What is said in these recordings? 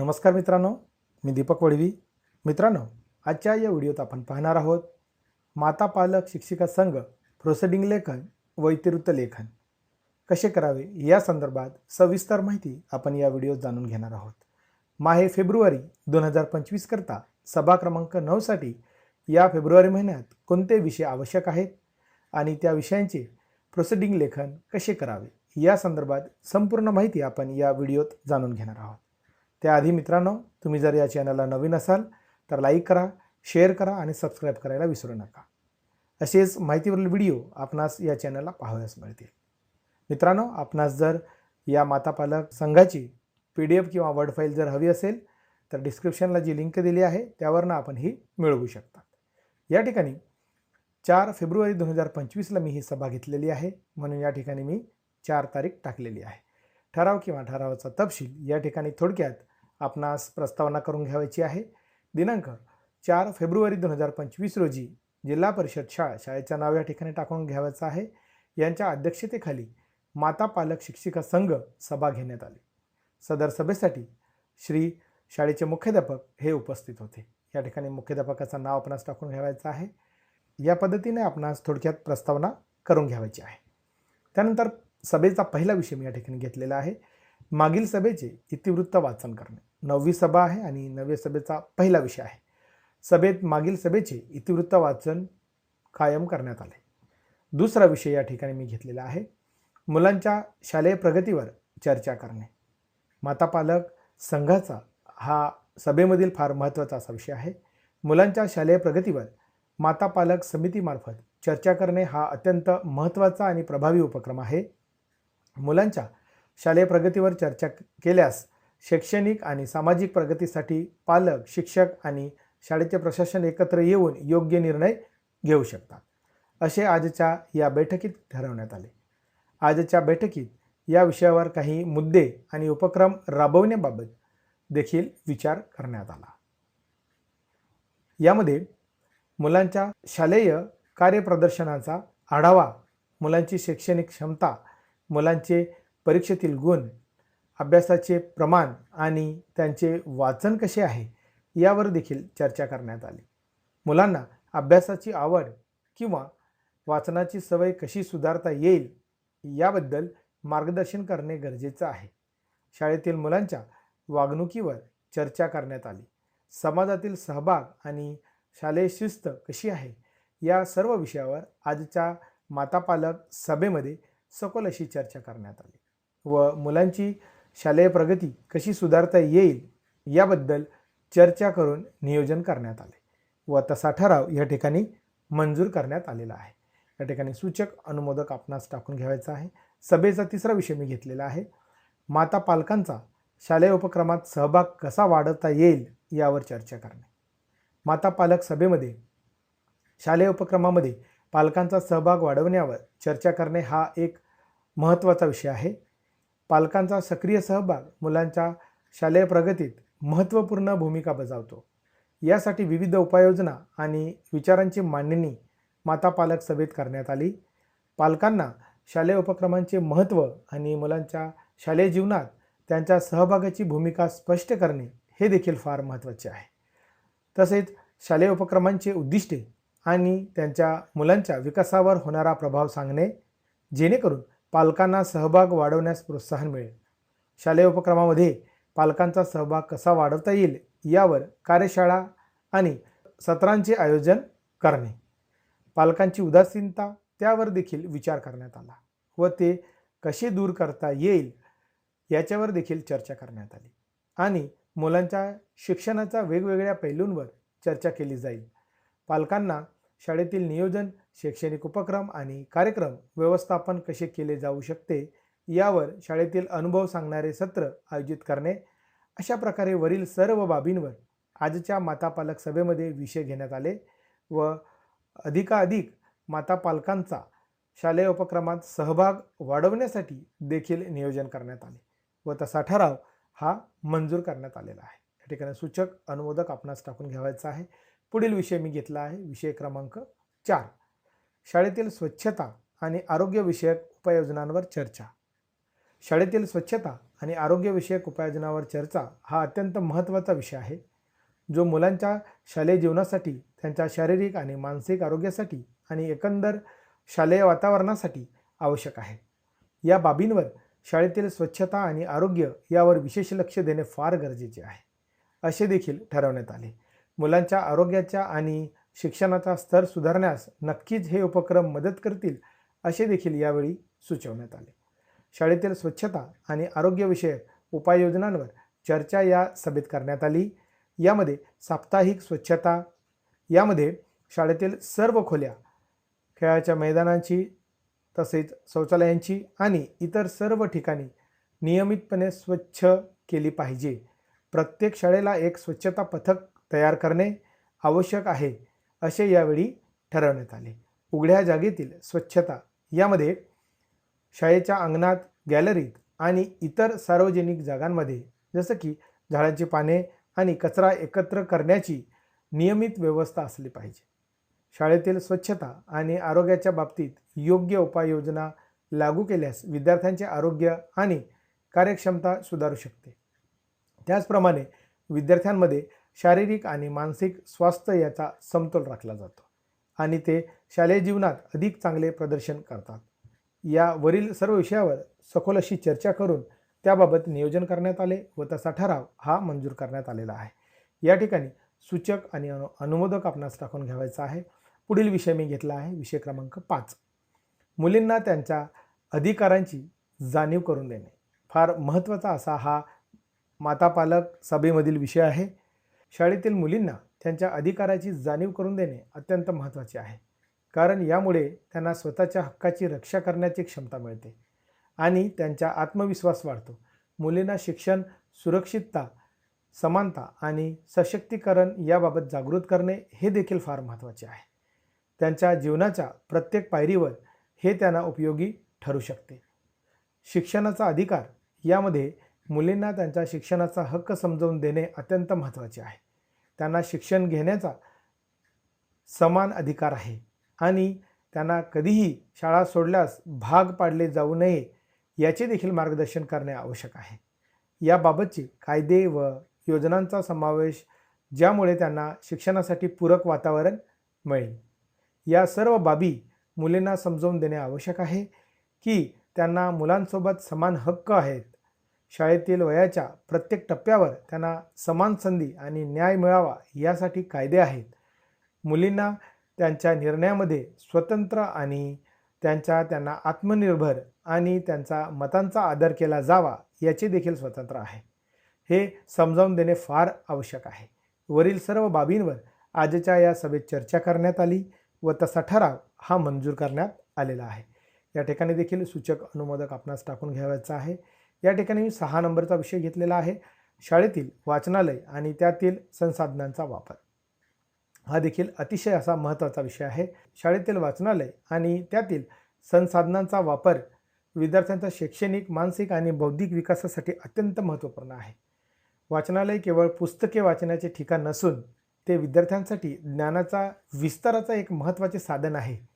नमस्कार मित्रांनो मी दीपक वडवी. मित्रांनो आजच्या या व्हिडिओत आपण पाहणार आहोत माता पालक शिक्षिका संघ प्रोसेडिंग लेखन वैतिरिक्त लेखन कसे करावे या संदर्भात सविस्तर माहिती आपण या व्हिडिओत जाणून घेणार आहोत. माहे फेब्रुवारी दोन हजार पंचवीस करता सभा क्रमांक नऊसाठी या फेब्रुवारी महिन्यात कोणते विषय आवश्यक आहेत आणि त्या विषयांचे प्रोसेडिंग लेखन कसे करावे या संदर्भात संपूर्ण माहिती आपण या व्हिडिओत जाणून घेणार आहोत. त्याआधी मित्रांनो तुम्ही जर या चॅनलला नवीन असाल तर लाईक करा शेअर करा आणि सबस्क्राईब करायला विसरू नका. असेच माहितीवरील व्हिडिओ आपणास या चॅनलला पाहावयास मिळतील. मित्रांनो आपणास जर या मातापालक संघाची पी डी एफ किंवा वर्ड फाईल जर हवी असेल तर डिस्क्रिप्शनला जी लिंक दिली आहे त्यावरनं आपण ही मिळवू शकता. या ठिकाणी चार फेब्रुवारी दोन हजार पंचवीसला मी ही सभा घेतलेली आहे. म्हणून या ठिकाणी मी चार तारीख टाकलेली आहे. ठराव किंवा ठरावाचा तपशील या ठिकाणी थोडक्यात आपणास प्रस्तावना करून घ्यावायची आहे. दिनांक चार फेब्रुवारी दोन हजार पंचवीस रोजी जिल्हा परिषद शाळा शाळेचं नाव या ठिकाणी टाकून घ्यावायचं आहे. यांच्या अध्यक्षतेखाली माता पालक शिक्षिका संघ सभा घेण्यात आली. सदर सभेसाठी श्री शाळेचे मुख्याध्यापक हे उपस्थित होते. या ठिकाणी मुख्याध्यापकाचं नाव आपणास टाकून घ्यावायचं आहे. या पद्धतीने आपणास थोडक्यात प्रस्तावना करून घ्यावायची आहे. त्यानंतर सभेचा पहिला विषय मी या ठिकाणी घेतलेला आहे. मागील सभेचे इतिवृत्त वाचन करणे. नववी सभा आहे आणि नवव्या सभेचा पहिला विषय आहे. सभेत मागील सभेचे इतिवृत्त वाचन कायम करण्यात आले. दुसरा विषय या ठिकाणी मी घेतलेला आहे. मुलांच्या शालेय प्रगतीवर चर्चा करणे. मातापालक संघाचा हा सभेमधील फार महत्त्वाचा असा विषय आहे. मुलांच्या शालेय प्रगतीवर माता पालक समितीमार्फत चर्चा करणे हा अत्यंत महत्त्वाचा आणि प्रभावी उपक्रम आहे. मुलांच्या शालेय प्रगतीवर चर्चा केल्यास शैक्षणिक आणि सामाजिक प्रगतीसाठी पालक शिक्षक आणि शाळेचे प्रशासन एकत्र येऊन योग्य निर्णय घेऊ शकतात. असे आजच्या या बैठकीत ठरवण्यात आले. आजच्या बैठकीत या विषयावर काही मुद्दे आणि उपक्रम राबवण्याबाबत देखील विचार करण्यात आला. यामध्ये मुलांच्या शालेय कार्यप्रदर्शनाचा आढावा मुलांची शैक्षणिक क्षमता मुलांचे परीक्षेतील गुण अभ्यासाचे प्रमाण आणि त्यांचे वाचन कसे आहे यावर देखील चर्चा करण्यात आली. मुलांना अभ्यासाची आवड किंवा वाचनाची सवय कशी सुधारता येईल याबद्दल मार्गदर्शन करणे गरजेचं आहे. शाळेतील मुलांच्या वागणुकीवर चर्चा करण्यात आली. समाजातील सहभाग आणि शालेय शिस्त कशी आहे या सर्व विषयावर आजच्या मातापालक सभेमध्ये सखोल अशी चर्चा करण्यात आली व मुलांची शालेय प्रगती कशी सुधारता येईल याबद्दल चर्चा करून नियोजन करण्यात आले व तसा ठराव या ठिकाणी मंजूर करण्यात आलेला आहे. या ठिकाणी सूचक अनुमोदक आपणास टाकून घ्यायचा आहे. सभेचा तिसरा विषय मी घेतलेला आहे. माता पालकांचा शालेय उपक्रमात सहभाग कसा वाढवता येईल यावर चर्चा करणे. माता पालक सभेमध्ये शालेय उपक्रमामध्ये पालकांचा सहभाग वाढवण्यावर चर्चा करणे हा एक महत्त्वाचा विषय आहे. पालकांचा सक्रिय सहभाग मुलांच्या शालेय प्रगतीत महत्त्वपूर्ण भूमिका बजावतो. यासाठी विविध उपाययोजना आणि विचारांची मांडणी माता पालक सभेत करण्यात आली. पालकांना शालेय उपक्रमांचे महत्त्व आणि मुलांच्या शालेय जीवनात त्यांच्या सहभागाची भूमिका स्पष्ट करणे हे देखील फार महत्त्वाचे आहे. तसेच शालेय उपक्रमांचे उद्दिष्टे आणि त्यांच्या मुलांच्या विकासावर होणारा प्रभाव सांगणे जेणेकरून पालकांना सहभाग वाढवण्यास प्रोत्साहन मिळेल. शालेय उपक्रमामध्ये पालकांचा सहभाग कसा वाढवता येईल यावर कार्यशाळा आणि सत्रांचे आयोजन करणे. पालकांची उदासीनता त्यावर देखील विचार करण्यात आला व ते कसे दूर करता येईल याच्यावर देखील चर्चा करण्यात आली आणि मुलांच्या शिक्षणाच्या वेगवेगळ्या पैलूंवर चर्चा केली जाईल. पालकांना शाळेतील नियोजन शैक्षणिक उपक्रम आणि कार्यक्रम व्यवस्थापन कसे केले जाऊ शकते यावर शाळेतील अनुभव सांगणारे सत्र आयोजित करणे अशा प्रकारे वरील सर्व बाबींवर आजच्या मातापालक सभेमध्ये विषय घेण्यात आले व अधिकाधिक मातापालकांचा शालेय उपक्रमात सहभाग वाढवण्यासाठी देखील नियोजन करण्यात आले व तसा ठराव हा मंजूर करण्यात आलेला आहे. या ठिकाणी सूचक अनुमोदक आपणास टाकून घ्यावायचा आहे. पुढील विषय मी घेतला आहे. विषय क्रमांक चार. शाळेतील स्वच्छता आणि आरोग्यविषयक उपाययोजनांवर चर्चा. शाळेतील स्वच्छता आणि आरोग्यविषयक उपाययोजनावर चर्चा हा अत्यंत महत्त्वाचा विषय आहे जो मुलांच्या शालेय जीवनासाठी त्यांच्या शारीरिक आणि मानसिक आरोग्यासाठी आणि एकंदर शालेय वातावरणासाठी आवश्यक आहे. या बाबींवर शाळेतील स्वच्छता आणि आरोग्य यावर विशेष लक्ष देणे फार गरजेचे आहे असे देखील ठरवण्यात आले. मुलांच्या आरोग्याच्या आणि शिक्षणाचा स्तर सुधारण्यास नक्कीच हे उपक्रम मदत करतील असे देखील यावेळी सुचवण्यात आले. शाळेतील स्वच्छता आणि आरोग्यविषयक उपाययोजनांवर चर्चा या सभेत करण्यात आली. यामध्ये साप्ताहिक स्वच्छता यामध्ये शाळेतील सर्व खोल्या खेळाच्या मैदानांची तसेच शौचालयांची आणि इतर सर्व ठिकाणी नियमितपणे स्वच्छ केली पाहिजे. प्रत्येक शाळेला एक स्वच्छता पथक तयार करणे आवश्यक आहे. असे यावेळी ठरवण्यात आले. उघड्या जागेतील स्वच्छता यामध्ये शाळेच्या अंगणात गॅलरीत आणि इतर सार्वजनिक जागांमध्ये जसं की झाडांची पाने आणि कचरा एकत्र करण्याची नियमित व्यवस्था असली पाहिजे. शाळेतील स्वच्छता आणि आरोग्याच्या बाबतीत योग्य उपाययोजना लागू केल्यास विद्यार्थ्यांचे आरोग्य आणि कार्यक्षमता सुधारू शकते. त्याचप्रमाणे विद्यार्थ्यांमध्ये शारीरिक आणि मानसिक स्वास्थ्य याचा समतोल राखला जातो आणि ते शालेय जीवनात अधिक चांगले प्रदर्शन करतात. या वरील सर्व विषयावर सखोल अशी चर्चा करून त्याबाबत नियोजन करण्यात आले व तसा ठराव हा मंजूर करण्यात आलेला आहे. या ठिकाणी सूचक आणि अनु अनुमोदक आपणास टाकून घ्यावायचा आहे. पुढील विषय मी घेतला आहे. विषय क्रमांक पाच. मुलींना त्यांच्या अधिकारांची जाणीव करून देणे. फार महत्त्वाचा असा हा मातापालक सभेमधील विषय आहे. शाळेतील मुलींना त्यांच्या अधिकाराची जाणीव करून देणे अत्यंत महत्त्वाचे आहे. कारण यामुळे त्यांना स्वतःच्या हक्काची रक्षा करण्याची क्षमता मिळते आणि त्यांचा आत्मविश्वास वाढतो. मुलींना शिक्षण सुरक्षितता समानता आणि सशक्तीकरण याबाबत जागृत करणे हे देखील फार महत्त्वाचे आहे. त्यांच्या जीवनाच्या प्रत्येक पायरीवर हे त्यांना उपयोगी ठरू शकते. शिक्षणाचा अधिकार यामध्ये मुलींना त्यांच्या शिक्षणाचा हक्क समजावून देणे अत्यंत महत्त्वाचे आहे. त्यांना शिक्षण घेण्याचा समान अधिकार आहे आणि त्यांना कधीही शाळा सोडल्यास भाग पाडले जाऊ नये याचे देखील मार्गदर्शन करणे आवश्यक आहे. याबाबतचे कायदे व योजनांचा समावेश ज्यामुळे त्यांना शिक्षणासाठी पूरक वातावरण मिळेल. या सर्व बाबी मुलींना समजावून देणे आवश्यक आहे की त्यांना मुलांसोबत समान हक्क आहेत. शाळेतील वयाच्या प्रत्येक टप्प्यावर त्यांना समान संधी आणि न्याय मिळावा यासाठी कायदे आहेत. मुलींना त्यांच्या निर्णयामध्ये स्वतंत्र आणि त्यांच्या त्यांना आत्मनिर्भर आणि त्यांचा मतांचा आदर केला जावा याचे देखील स्वतंत्र आहे. हे समजावून देणे फार आवश्यक आहे. वरील सर्व बाबींवर आजच्या या सभेत चर्चा करण्यात आली व तसा ठराव हा मंजूर करण्यात आलेला आहे. या ठिकाणी देखील सूचक अनुमोदक आपणास टाकून घ्यावायचा आहे. या ठिकाणी मी सहा नंबरचा विषय घेतलेला आहे. शाळेतील वाचनालय आणि त्यातील संसाधनांचा वापर. हा देखील अतिशय असा महत्त्वाचा विषय आहे. शाळेतील वाचनालय आणि त्यातील संसाधनांचा वापर विद्यार्थ्यांचा शैक्षणिक मानसिक आणि बौद्धिक विकासासाठी अत्यंत महत्त्वपूर्ण आहे. वाचनालय केवळ पुस्तके वाचण्याचे ठिकाण नसून ते विद्यार्थ्यांसाठी ज्ञानाचा विस्ताराचा एक महत्त्वाचे साधन आहे.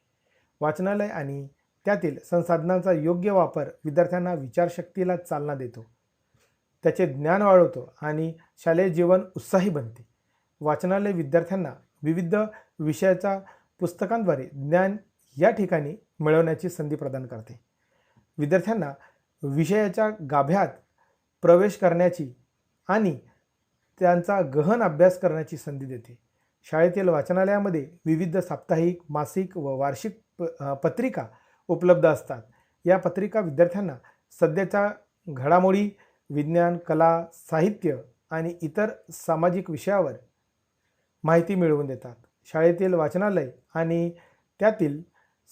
वाचनालय आणि त्यातील संसाधनांचा योग्य वापर विद्यार्थ्यांना विचारशक्तीला चालना देतो. त्याचे ज्ञान वाढवतो आणि शालेय जीवन उत्साही बनते. वाचनालय विद्यार्थ्यांना विविध विषयाच्या पुस्तकांद्वारे ज्ञान या ठिकाणी मिळवण्याची संधी प्रदान करते. विद्यार्थ्यांना विषयाच्या गाभ्यात प्रवेश करण्याची आणि त्यांचा गहन अभ्यास करण्याची संधी देते. शाळेतील वाचनालयामध्ये विविध साप्ताहिक मासिक व वार्षिक प पत्रिका उपलब्ध असतात. या पत्रिका विद्यार्थ्यांना सध्याच्या घडामोडी विज्ञान कला साहित्य आणि इतर सामाजिक विषयावर माहिती मिळवून देतात. शाळेतील वाचनालय आणि त्यातील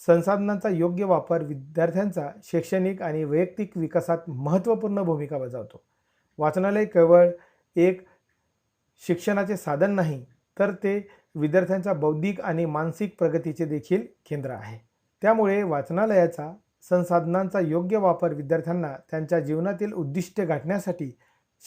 संसाधनांचा योग्य वापर विद्यार्थ्यांचा शैक्षणिक आणि वैयक्तिक विकासात महत्त्वपूर्ण भूमिका बजावतो. वाचनालय केवळ एक शिक्षणाचे साधन नाही तर ते विद्यार्थ्यांच्या बौद्धिक आणि मानसिक प्रगतीचे देखील केंद्र आहे. त्यामुळे वाचनालयाचा संसाधनांचा योग्य वापर विद्यार्थ्यांना त्यांच्या जीवनातील उद्दिष्टे गाठण्यासाठी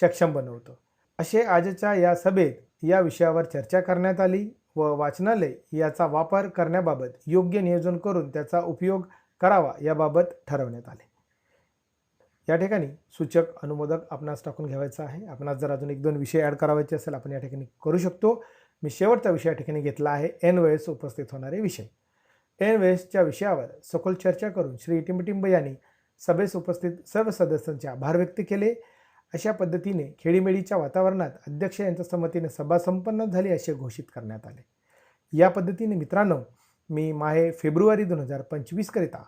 सक्षम बनवतो. असे आजच्या या सभेत या विषयावर चर्चा करण्यात आली व वाचनालय याचा वापर करण्याबाबत योग्य नियोजन करून त्याचा उपयोग करावा याबाबत ठरवण्यात आले. या ठिकाणी सूचक अनुमोदक आपणास टाकून घ्यावायचा आहे. आपणास जर अजून एक दोन विषय ॲड करावायचे असेल आपण या ठिकाणी करू शकतो. मी शेवटचा विषय या ठिकाणी घेतला आहे. एन वेळेस उपस्थित होणारे विषय. एन वेस्टच्या विषयावर सखोल चर्चा करून श्री टिंबटिंब यांनी सभेस उपस्थित सर्व सदस्यांचे आभार व्यक्त केले. अशा पद्धतीने खेळीमेळीच्या वातावरणात अध्यक्ष यांच्या संमतीने सभा संपन्न झाली असे घोषित करण्यात आले. या पद्धतीने मित्रांनो मी माहे फेब्रुवारी दोन हजार पंचवीसकरिता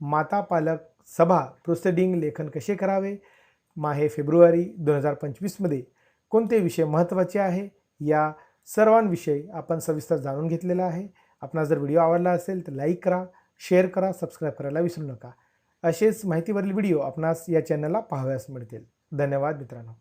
माता पालक सभा प्रोसिडिंग लेखन कसे करावे? माहे फेब्रुवारी दोन हजार पंचवीसमध्ये कोणते विषय महत्त्वाचे आहे? या सर्वांविषयी आपण सविस्तर जाणून घेतलेला आहे. आपणास जर व्हिडिओ आवडला असेल तर लाईक करा शेअर करा सबस्क्राईब करायला विसरू नका. असेच माहितीवरील व्हिडिओ आपणास या चॅनलला पाहाव्यास मिळतील. धन्यवाद मित्रांनो.